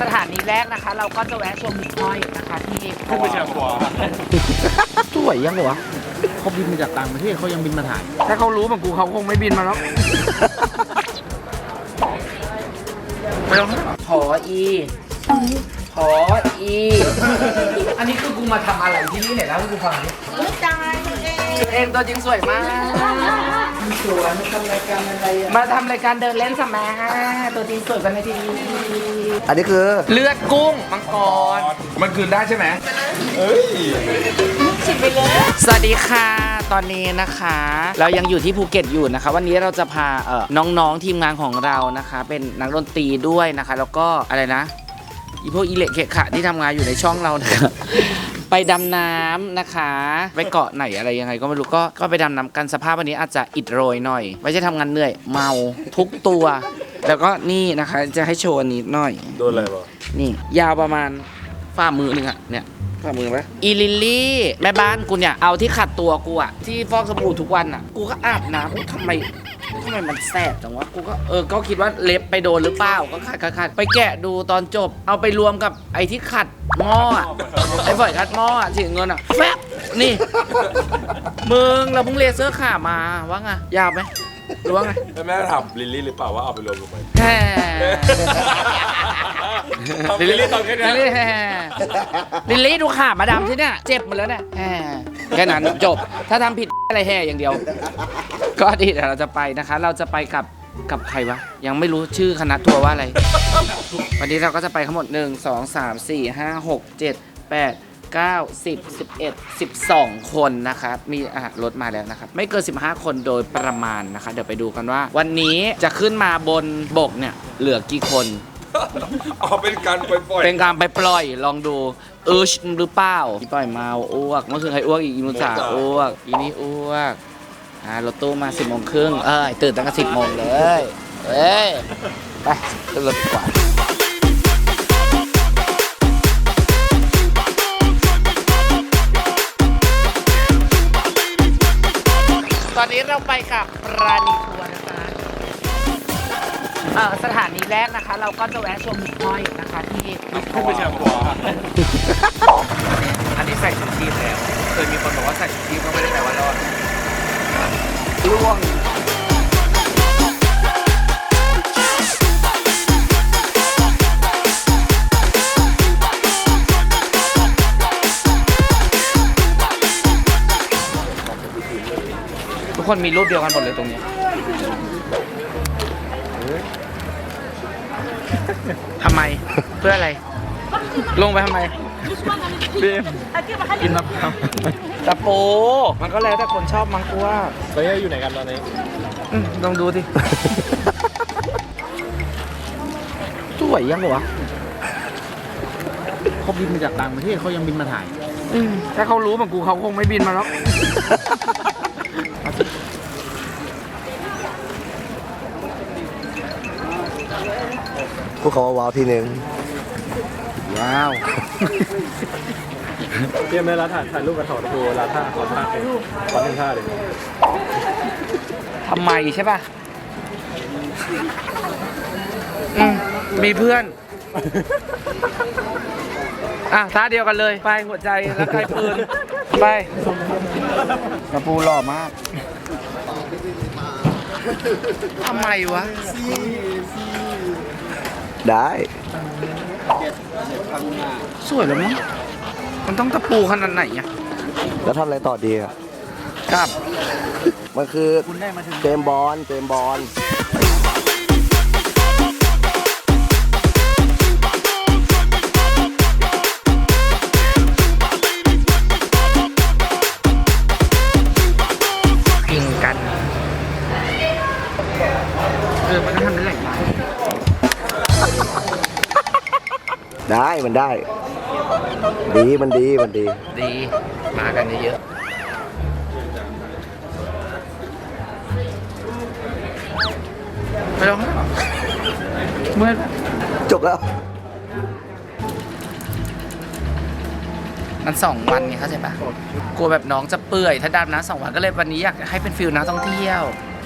สถานีแรกนะคะ เราก็จะแวะชมหิ่งห้อยนะคะที่ขึ้นไปเชียงกว่าสวยยังวะเขาบินมาจากต่างประเทศเขายังบินมาถ่าย ถ้าเขารู้เหมือนกูเขาคงไม่บินมาแล้วไม่ต้องขออีขออี อันนี้คือกูมาทำอะไรที่นี่เนี่ยแล้วให้กูฟังดิไม่ตายตัวเองตัวเองตัวจริงสวยมาก สวยมาทำรายการอะไรมาทำรายการเดินเล่นสมาตัวจริงสวยกันในทีวีอันนี้คือเลือดกุ้งมังกร มันคืนได้ใช่ไหมสวัสดีค่ะ ตอนนี้นะคะ เรายังอยู่ที่ภูเก็ตอยู่นะคะ วันนี้เราจะพาเอ่อน้องๆทีมงานของเรานะคะ เป็นนักดนตรีด้วยนะคะ แล้วก็อะไรนะอีพวกอิเล็กเคขะที่ทำงานอยู่ในช่องเรานะคะ ไปดำน้ำนะคะ ไปเกาะไหนอะไรยังไงก็ไม่รู้ก็ก็ไปดำน้ำกันสภาพวันนี้อาจจะอิดโรยหน่อย ไม่ใช่ทำงานเหนื่อย เมาทุกตัว แล้วก็นี่นะคะจะให้โชว์อันนี้หน่อย โดนอะไรบ้างนี่ ยาวประมาณฝ่ามือหนึ่งอะเนี่ย ฝ่ามือไหมอีลิลลี่ แม่บ้านกูเนี่ย เอาที่ขัดตัวกูอะที่ฟอกสบู่ทุกวันอะกูก็อาบน้ำเอ้ยทำไมทำ ไมมันแสบจังวะ กูก็เออ ก็คิดว่าเล็บไปโดนหรือเปล่า ก็ขัดขัดขัดไปแกะดูตอนจบ เอาไปรวมกับไอ้ที่ขัดหม้ออะไอ้ฝอยขัดหม้ออะสีเงินอะแฟบนี่ มึงเราเพิ่งเลเซอร์ขามาว่าไงยาวไหมหรือว่าไง แล้วแม่ถามลิลลี่หรือเปล่าว่าเอาไปรวมลงไปแฮ่ลิลลี่ตอนแค่นี้ลิลลี่แฮ่ลิลลี่ดูขามาดำที่เนี่ย เจ็บหมดแล้วเนี่ยแฮ่ แค่นั้นจบ ถ้าทำผิดอะไรแฮ่อย่างเดียว ก็ดีเดี๋ยวเราจะไปนะคะ เราจะไปกับกับใครวะ ยังไม่รู้ชื่อคณะทัวร์ว่าอะไร วันนี้เราก็จะไปทั้งหมด 1 2 3 4 5 6 7 8 9 10 11 12 คนนะครับ มีอะรถมาแล้วนะครับ ไม่เกิน 15 คนโดยประมาณนะคะ เดี๋ยวไปดูกันว่า วันนี้จะขึ้นมาบนบกเนี่ย เหลือกี่คน เอาเป็นการปล่อยๆเป็นการไปปล่อยลองดูเอชหรือเปล่าพี่ปล่อยเมาอ้วกเมื่อคืนใครอ้วกอีกอีมุสาอ้วกอีนี่อ้วกอ่ารถตู้มาสิบโมงครึ่งเอ้ยตื่นตั้งแต่สิบโมงเลยเอ้ยไปขึ้นรถดีกว่าตอนนี้เราไปกับราณีทัวร์นะคะ เอ่อสถานีแรกนะคะ เราก็จะแวะชมหิ่งห้อยนะคะ ที่ขึ้นไปเชียงกว่าอันนี้ใส่ชูชีพแล้ว เคยมีคนบอกว่าใส่ชูชีพก็ไม่ได้แปลว่ารอดล่วงทุกคนมีรูปเดียวกันหมดเลยตรงเนี้ ทำไม เพื่ออะไร ลงไปทำไมกินมะพร้าวตะโป มันก็แล้วแต่คนชอบมังกูว่าตอนนี้อยู่ไหนกันตอนนี้อืมลองดูสิสวยยังวะเขาบินมาจากต่างประเทศเขายังบินมาถ่ายอืมถ้าเขารู้เหมือนกูเขาคงไม่บินมาแล้ว พวกเขาว่าว้าวทีหนึ่งว้าวเตรียมเวลาถ่ายถ่ายรูปกับถอดตัวเวลาท่าขอท่าเองขอหนึ่งท่าเลยทำไมใช่ป่ะอืมมีเพื่อน อะท่าเดียวกันเลย ไปหัวใจแล้วใครปืน ไปกระปูหล่อมากทำไมวะ ได้ สวยแล้วมั้งมันต้องตะปูขนาดไหนอะแล้วทำอะไรต่อดีอะ ครับ มันคือคุณได้มาถึง เจมส์บอลเจมส์บอล มันได้ ดีมันดีมันดี ดี มากันเยอะๆไปลองเมื่อยปะจบแล้ว มันสองวันไงเข้าใจปะกลัวแบบน้องจะเปื่อย ถ้าดำน้ำสองวันก็เลยวันนี้อยากให้เป็นฟิลนักท่องเที่ยว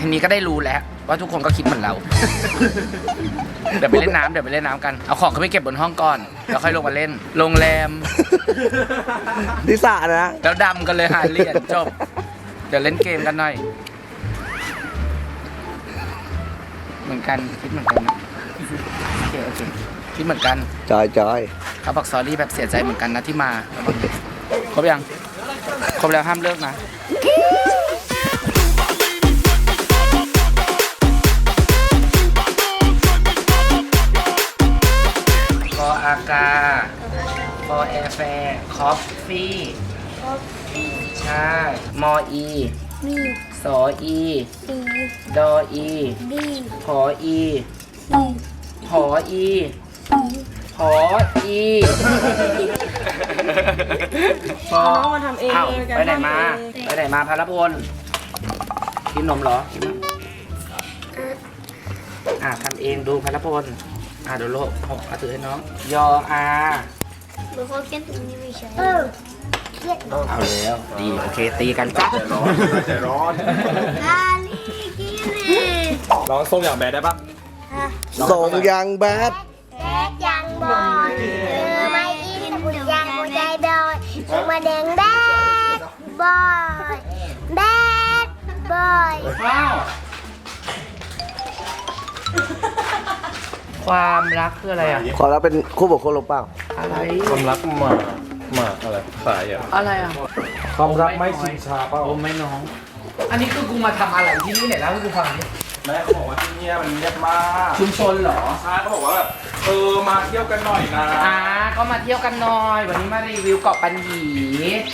ทีนี้ก็ได้รู้แล้ว ว่าทุกคนก็คิดเหมือนเรา เดี๋ยวไปเล่นน้ำเดี๋ยวไปเล่นน้ำกัน เอาของเขาไปเก็บบนห้องก่อน แล้วค่อยลงมาเล่น โรงแรมนิสานะแล้วดำกันเลยหาเหรียญจบ เดี๋ยวเล่นเกมกันหน่อย เหมือนกันคิดเหมือนกันนะโอเคโอเคคิดเหมือนกัน จอยจอยเขาบอกซอรี่แบบเสียใจเหมือนกันนะที่มาระวังครบยัง ครบแล้วห้ามเลิกนะ กาคอแอร์แฟร์คอฟฟี่ใช่มออีมีสออีสีดออีดีผออีสีผออีสีผออีพอน้องมาทำเองอ้าวแกไปไหนมา ทำเอง ไปไหนมาพารพลกินนมเหรอกินนมอะทำเองดูพารพล อะเดี๋ยวโลกหกเอาถือให้น้อง ยออาหนูเขาเขียนตรงนี้ไม่ใช่เออเขียนเอาแล้วดีโอเคตีกันจ้ะลาลีกิลีร้องส้มอย่างแบดได้ปะส่งยังแบดแดกยังบอยเออไม่อินบุญยังบุญใจบอยถึงมาแดงแบดบอยแบดบอยว้าว ความรักคืออะไรอะ ขอรับเป็นคู่บุคคลหรือเปล่า อะไร ความรักหมาหมาอะไรสายอะอะไรอะ ความรักไม่ชิงชาเปล่าโอ้ไม่น้อง อันนี้คือกูมาทำอะไรที่นี่เนี่ยแล้วให้กูฟังดิแม่เขาบอกว่าที่เนี่ยมันเงียบมากชุมชนเหรอ ใช่เขาบอกว่าแบบ เออมาเที่ยวกันหน่อยนะอ่าก็มาเที่ยวกันหน่อย วันนี้มารีวิวเกาะปันหยี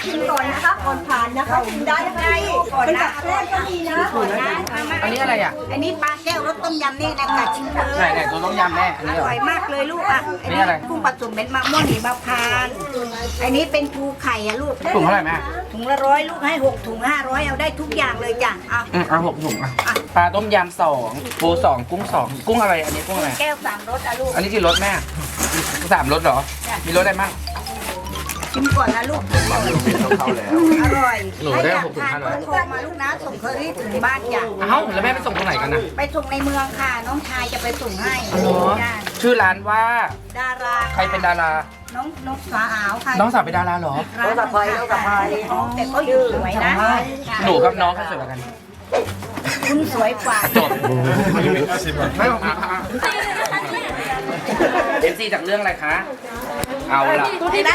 กินก่อนนะคะก่อนผ่านนะคะกินได้ไหมก่อนนะแรกก็มีนะก่อนนะอันนี้อะไรอะ อันนี้ปลาแก้วรสต้มยำนี่นะกัดชิมเลไหนยไหนตัวต้มยำแม่อันอนี้เหรอร่อยมากเลยลูกอะอันนี้อะไรกุ้งผสมเป็นมะม่วงหิมพานต์อันนี้เป็นปูไข่อะลูกถุงเท่าไหร่แม่ถุงละร้อยลูกให้หกถุงห้าร้อยเอาได้ทุกอย่างเลยจ้ะเอา อืมเอาหกถุงอะปลาต้มยำสองปูสองกุ้งสองกุ้งอะไรอันนี้กุ้งอะไรแก้วสามรสอะลูก อันนี้กี่รสแม่สามรสเหรอ มีรสอะไรบ้างชิมก่อนนะลูกเข้าแล้ว อร่อยหนูถ้าได้อยากหกถุงทานห้าร้อยก็โทรมาลูกนะ ส่งเคอรี่ถึงบ้านจ้ะเอ้าแล้วแม่ไปส่งตรงไหนกันนะไปส่งในเมืองค่ะ น้องชายจะไปส่งให้อ๋อจ้ะชื่อร้านว่าดาราใครเป็นดารา น้องน้องสาวค่ะน้องสาวเป็นดาราเหรอ น้องสะพายน้องสะพาย แต่ก็อยู่สวยนะหนูกับน้องใครสวยกว่ากัน คุณสวยกว่า จบ ไม่ผม เอฟซีจากเรื่องอะไรคะ เอาล่ะเอาที่หน้า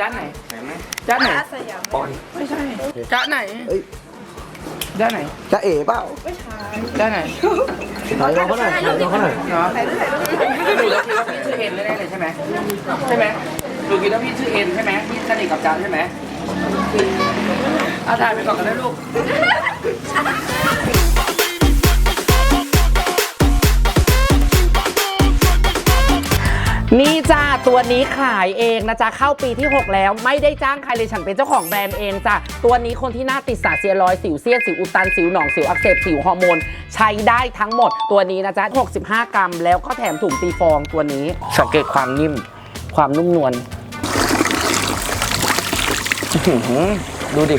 จ้าไหนจ้าไหนปอนไม่ใช่จ้าไหนเอ้ยจ้าไหนจะเอ๋เปล่าจ้าไหนถ่ายเราเขาหน่อยถ่ายเราเขาหน่อยเนาะหนูแล้วคิดว่าพี่ชื่อเอ็นแน่ๆเลยใช่ไหมใช่ไหมหนูคิดว่าพี่ชื่อเอ็นใช่ไหมพี่สนิทกับจ้าใช่ไหมเอาถ่ายไปก่อนกันนะลูก นี่จ้าตัวนี้ขายเองนะจ๊ะเข้าปีที่ 6 แล้วไม่ได้จ้างใครเลยฉันเป็นเจ้าของแบรนด์เองจ้ะตัวนี้คนที่หน้าติดสาเซียรอยสิวเซียนสิวอุดตันสิวหนองสิวอักเสบสิวฮอร์โมนใช้ได้ทั้งหมดตัวนี้นะจ๊ะ65 กรัม แล้วก็แถมถุงตีฟองตัวนี้ สังเกตความนิ่ม ความนุ่มนวลอื้อหือดูดิ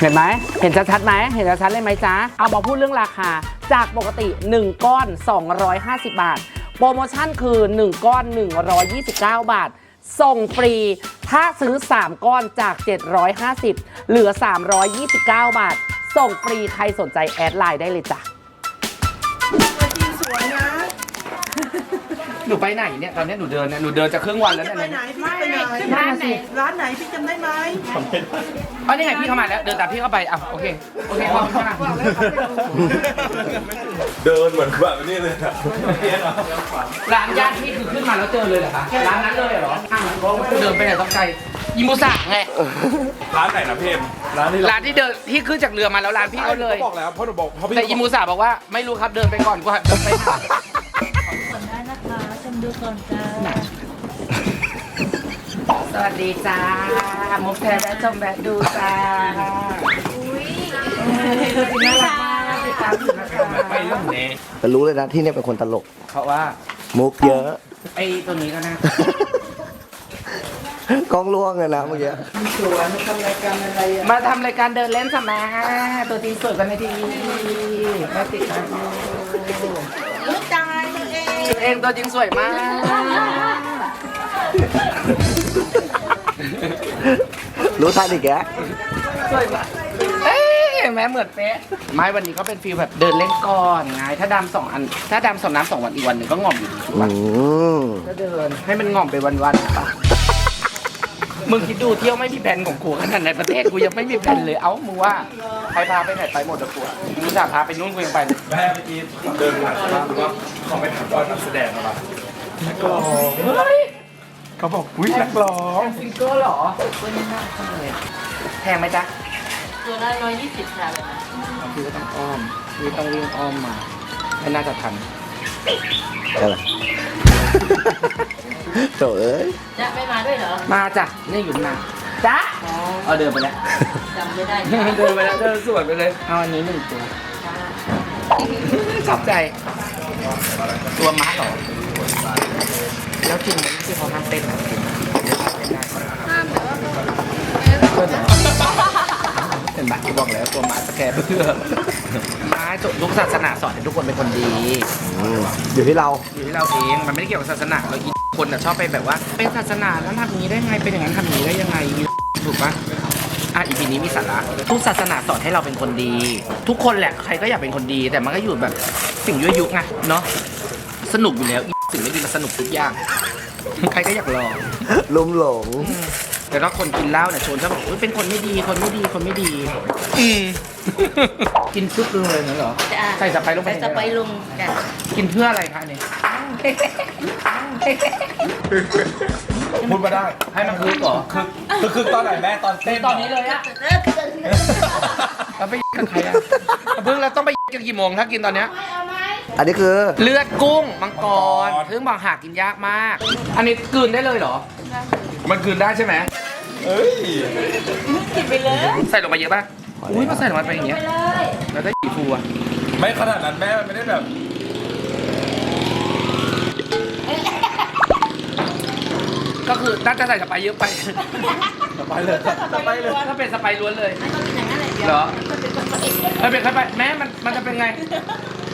เห็นไหม เห็นชัดๆไหม เห็นชัดๆเลยไหมจ๊ะ เอามาพูดเรื่องราคา จากปกติ 1 ก้อน 250 บาท โปรโมชั่นคือ 1 ก้อน 129 บาท ส่งฟรี ถ้าซื้อ 3 ก้อนจาก 750 เหลือ 329 บาท ส่งฟรีใครสนใจแอดไลน์ได้เลยจ้ะสวยนะ หนูไปไหนเนี่ยตอนนี้หนูเดินเนี่ยหนูเดินจะครึ่งวันแล้วไปเนี่ยไหนพี่ไปไหนร้านไหนร้านไหนพี่จำได้ไหมอ๋อนี่ไงพี่เข้ามาแล้วเดินตามพี่เข้าไปอะโอเคโอเคขอบคุณค่ะเดินเหมือนแบบนี้เลยอะร้านญาติพี่คือขึ้นมาแล้วเจอเลยเหรอคะร้านนั้นเลยเหรออ้าวกูเดินไปไหนต้องไกลอิมูสะไงร้านไหนนะพี่เอ็มร้านที่ร้านที่เดินที่ขึ้นจากเรือมาแล้วร้านพี่เขาเลย บอกแล้วเพราะหนูบอกเพราะพี่แต่อิมูสะบอกว่าไม่รู้ครับเดินไปก่อนกูเดินไป หาสวัสดีจ้ามุกแทนและชมแบดดูจ้าอุ้ยน่ารักมากติดตามอยู่นะคะไปเรื่องนี้แต่รู้เลยนะที่เนี่ยเป็นคนตลก เพราะว่ามุกเยอะ ไอ้ตัวนี้ก็น่ากล้องล่วงเลยนะเมื่อกี้มาทำรายการเดินเล่นสมาตัวจริงสวยกว่าในทีวีมาติดมาลูกตาย ตัวเองตัวเองตัวจริงสวยมาก รู้ทันอีกแกสวยมากเอ้ยแม่เหมือนเป๊ะไม่วันนี้ก็เป็นฟีลแบบเดินเล่นก่อนไงถ้าดำสองอัน ถ้าดำสองน้ำสองวันอีกวันหนึ่งก็ง่อมอยู่ดีถูกอืปะมก็เดินให้มันง่อมไปวันๆปะ มึงคิดดูเที่ยวไม่มีแผนของกูขนาดในประเทศกูยังไม่มีแผนเลย เอ้ามึงว่าใครพาไปไหนไปหมดอะกูอะมึงจะพาไปนู่นกูยังไปเลยแม่เมื่อกี้เดินผ่านบ้านก็เขาไปถามว่านักแสดงอะไรนักร้องเฮ้ยเขาบอกอุ้ยนักร้องซิงเกิลเหรอเฮ้น่าทำเลยแพงไหมจ๊ะตัวละร้อยยี่สิบค่ะแบบนั้นพี่ก็ต้องอ้อมพี่ต้องวิ่งอ้อมมาไม่น่าจะทันอะไร โถเอ้ยจะไม่มาด้วยเหรอมาจ้ะนี่อยู่นาจ้ะเอาเดินไปแล้วจำไม่ได้เดินไปแล้วเดินสวนไปเลยเอาอันนี้หนึ่งตัวชอบใจ ตัวม้าเหรอ แล้วจริงไหมที่เขาห้ามเต้นเหรอจริงห้ามแต่ว่าเห็นไหมบอกแล้วตัวม้าสแกนเพื่อม้าทุกศาสนาสอนให้ทุกคนเป็นคนดีอืมอยู่ที่เรา อยู่ที่เราเอง มันไม่ได้เกี่ยวกับศาสนาแล้วอี คนอะชอบไปแบบว่า เป็นศาสนาแล้วทำอย่างนี้ได้ไงเป็นอย่างนั้นทำอย่างนี้ได้ยังไงถูกปะอะอีพีนี้มีสาระทุกศาสนาสอนให้เราเป็นคนดี ทุกคนแหละใครก็อยากเป็นคนดี แต่มันก็อยู่แบบสิ่งยั่วยุไงเนาะสนุกอยู่แล้วอีสิ่งไม่ดีมันสนุกทุกอย่างใครก็อยากลองลุมหลง แต่ถ้าคนกินเหล้าเนี่ยชวนชอบบอกอุ๊ยเป็นคนไม่ดีคนไม่ดีคนไม่ดี อืม กินซุปเลยนั่นเหรอ จ้ะใส่สไปร์ลงไปใส่สไปร์ลงจ้ะกินเพื่ออะไรคะเนี่ยพูดมาได้ ให้มันคือก่อคือคือคือตอนไหนแม่ตอนเต้นตอนนี้เลยอะแล้วไปกับใครอะเพิ่งเราต้องไปกันกี่โมงถ้ากินตอนเนี้ยอั นนี้คือ เลือดกุ้งมังกร ซึ่งบางหากินยากมาก อันนี้กลืนได้เลยเหรอ มันกลืนได้ใช่ไหมเอ้ยใส่ลงไปเยอะป่ะ อุ้ยมาใส่ลงไปเป็นอย่างเงี้ยแล้วได้กี่ฟูอะไม่ขนาดนั้นแม่มันไม่ได้แบบก็คือน่าจะใส่สไปร์เยอะไปสบายเลยสบายเลยถ้าเป็นสไปร์ล้วนเลยเหรอไม่เป็นค่อยไปแม้มันมันจะเป็นไง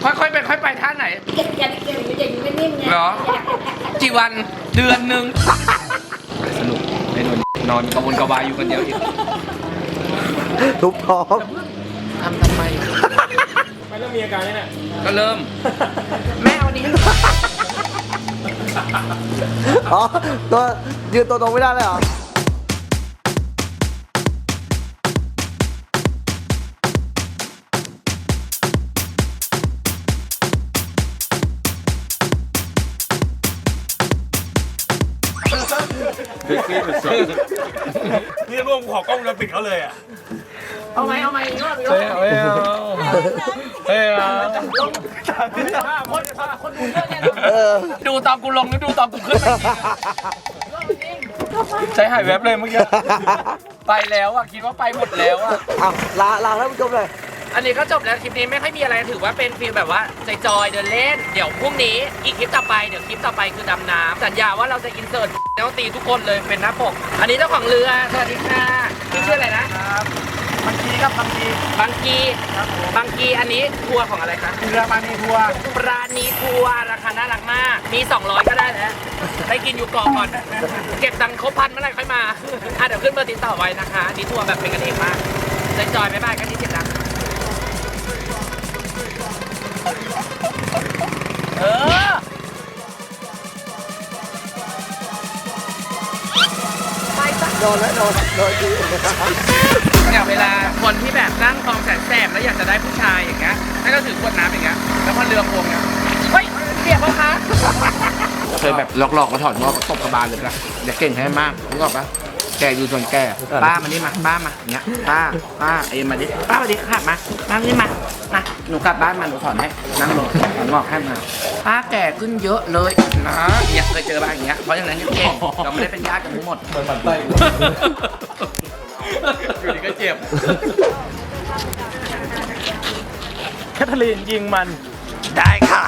ค่อยๆไปค่อยไปท่าไหนอย่าเกี่ยวอย่าอยู่นิ่มๆไงเหรอ กี่วันเดือนหนึ่งสนุกไอ้นนนอนกระวนกระวายอยู่คนเดียวอีกทุบท้องทำทำไมไม่เริ่มมีอาการนี่แหละก็เริ่ม แม่เอานี้อ๋อตัวยืนตัวตรงไม่ได้เลยเหรอ นี่รวมขอกล้องวงจรปิดเขาเลยอะเอาไหมเอาไหมอีกรอบอีกรเฮ้อยบเฮ้ยเฮ้ยคนคนดูเยอะเนี่ยเออดูตอนกูลงหรือดูตอนกูขึ้นไปใจหายแวบเลยเมื่อกี้ไปแล้วอะคิดว่าไปหมดแล้วอะเอาลาลาท่านผู้ชมเลย อันนี้ก็จบแล้วคลิปนี้ไม่ค่อยมีอะไรถือว่าเป็นฟีลแบบว่าจอยๆเดินเล่น เดี๋ยวพรุ่งนี้อีกคลิปต่อไปเดี๋ยวคลิปต่อไปคือดำน้ำสัญญาว่าเราจะอินเสิร์ตแล้วตีทุกคนเลยเป็นหน้าปก อันนี้เจ้าของเรือสวัสดีค่ะพี่ชื่ออะไรนะบางทีครับบางทีบางกีบางกีอันนี้ทัวร์ของอะไรคะเรือมานีทัวร์ปราณีทัวร์ราคาน่ารักมากมี 200 ก็ได้แล้วได้กินอยู่เกาะก่อน เก็บตังค์ครบพันเมื่อไหร่ค่อยมาอะเดี๋ยวขึ้นเบอร์ติดต่อไว้นะคะอันนี้ทัวร์แบบเป็นกันเองมากจอยๆบ๊ายบายกันที่เจ็ด เออโดนแล้วโดนโดนทีอย่างเวลาคนที่แบบนั่งคลองแสนแสบแล้วอยากจะได้ผู้ชายอย่างเงี้ยนั่นก็ถือขวดน้ำอย่างเงี้ยแล้วพอเรือโค้งเงี้ยเฮ้ยเปียกปะคะเคยแบบหลอกๆมาถอดงอกตบกระบาลเลยปะอย่าเก่งให้มากรู้ก่อนปะแกอยู่ส่วนแกป้ามานี่มาป้ามาเงี้ยป้าป้าเอ็มมาดิป้ามาดิค่ะมามานี่มามา หนูกลับบ้านมาหนูถอนให้นั่งลงถอนงอกให้มาป้าแก่ขึ้นเยอะเลยนะเนี่ยเคยเจอบ้างอย่างเงี้ยเพราะฉะนั้นเนี่ยเก่งเราไม่ได้เป็นญาติกันทั้งหมดเหมือนหมันไส้อยู่ดีก็เจ็บแคทเธอรีนยิงมันได้ค่ะ